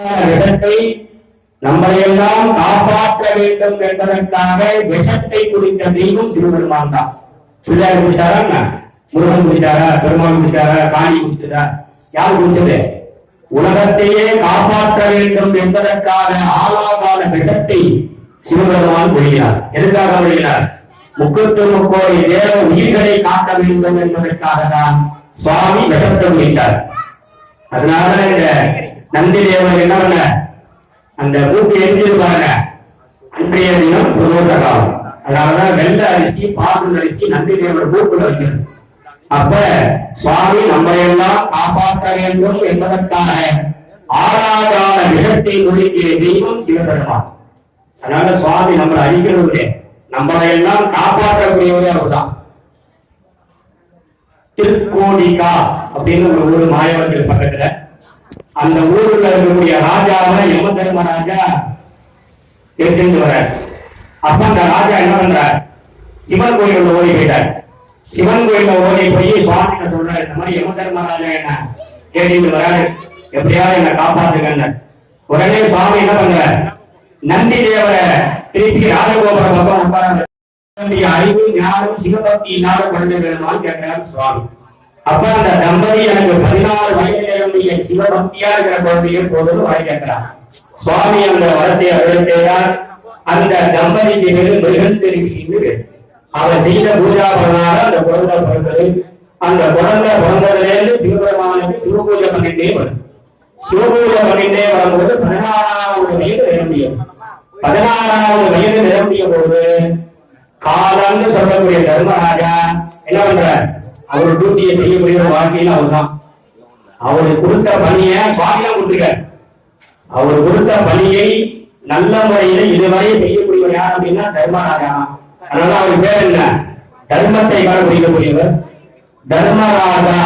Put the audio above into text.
விஷத்தை எல்லாம் காப்பாற்ற வேண்டும் என்பதற்காக விஷத்தை குறித்த தெய்வம் சிவபெருமான் தான். பிள்ளையார் குடிச்சாரா என்ன? முருகன் குடிச்சாரா? பெருமான் குடிச்சாரா? காணி குடிச்சதா? யார் குடிச்சது? உலகத்தையே காப்பாற்ற வேண்டும் என்பதற்காக ஆளாகால விஷத்தை சிவபெருமான் கூறினார் எதுக்காக கொள்கிறார் முக்கத்து முக்கோடி தேவ உயிர்களை காக்க வேண்டும் என்பதற்காக தான் சுவாமி விஷத்தை குடித்தார். அதனால இந்த நந்தி தேவர் என்ன பண்ண? அந்த மூக்கு எரிஞ்சது பாருங்க. அன்றைய தினம் பிரதோஷ காலம். அதனாலதான் வெள்ள அரிசி பாகு அரிசி நந்தி தேவர் மூக்குல வைக்கிறது. அப்ப சுவாமி நம்மை எல்லாம் காப்பாற்ற வேண்டும் என்பதற்கான ஆறாதான விஷத்தை நுழைக்கிற தெய்வம் சிவபெருமான். அதனால சுவாமி நம்மளை அழிக்கிறது நம்மளை எல்லாம் காப்பாற்றக்கூடியவரே அவர்தான். திருக்கோடிகா அப்படின்னு ஒரு ஊர் மாயவர்கள் பக்கத்துல அந்த ஊர்ல இருக்கக்கூடிய ராஜாவை யம தர்மராஜா எடுத்துட்டு வர அப்ப அந்த ராஜா என்ன பண்றார்? சிவன் கோயில்ல ஓடி போயிட்டார். சிவன் கோயில ஓடி போய் சுவாமி சொல்றாரு இந்த மாதிரி யம தர்மராஜா என்ன? கேட்டுட்டு வராரு எப்படியாவது என்ன காப்பாத்துக்கன்னு உடனே சுவாமி என்ன பண்ற நந்தி தேவரை திருப்பி ராஜகோபுரம் பக்கம் உட்கார அறிவு ஞானம் சிவபக்தி இல்லாத குழந்தைகள் வேணுமான்னு கேட்கிறார் சுவாமி. அப்ப அந்த தம்பதி நிரம்பிய இருக்கிற குழந்தையை போதும் வர கேட்கிறார் சுவாமி அந்த வரத்தை அருள்கிறார் அந்த தம்பதிக்கு பேரு மிருகஸ்திரி செய்து அவர் செய்த பூஜா பிரகாரம் அந்த குழந்தை பிறந்தது. அந்த குழந்தை பிறந்ததுலேருந்து சிவபெருமானுக்கு சிவபூஜை பண்ணிட்டே வரும். சிவபூஜை பண்ணிட்டே வரும்போது பதினாறாவது வயது நிரம்பியது. பதினாறாவது வயது நிரம்பிய போது காலம்னு சொல்லக்கூடிய தர்மராஜா என்ன பண்ற அவர் டியூட்டியை செய்யக்கூடிய வாழ்க்கையில் அவர்தான். அவருக்கு கொடுத்த பணிய சுவாமியா கொடுத்துருக்க அவர் கொடுத்த பணியை நல்ல முறையில இதுவரை செய்யக்கூடியவர் யார் அப்படின்னா தர்மராஜா. அதனால அவர் பேர் என்ன? தர்மத்தை கடைபிடிக்கக்கூடியவர் தர்மராஜா.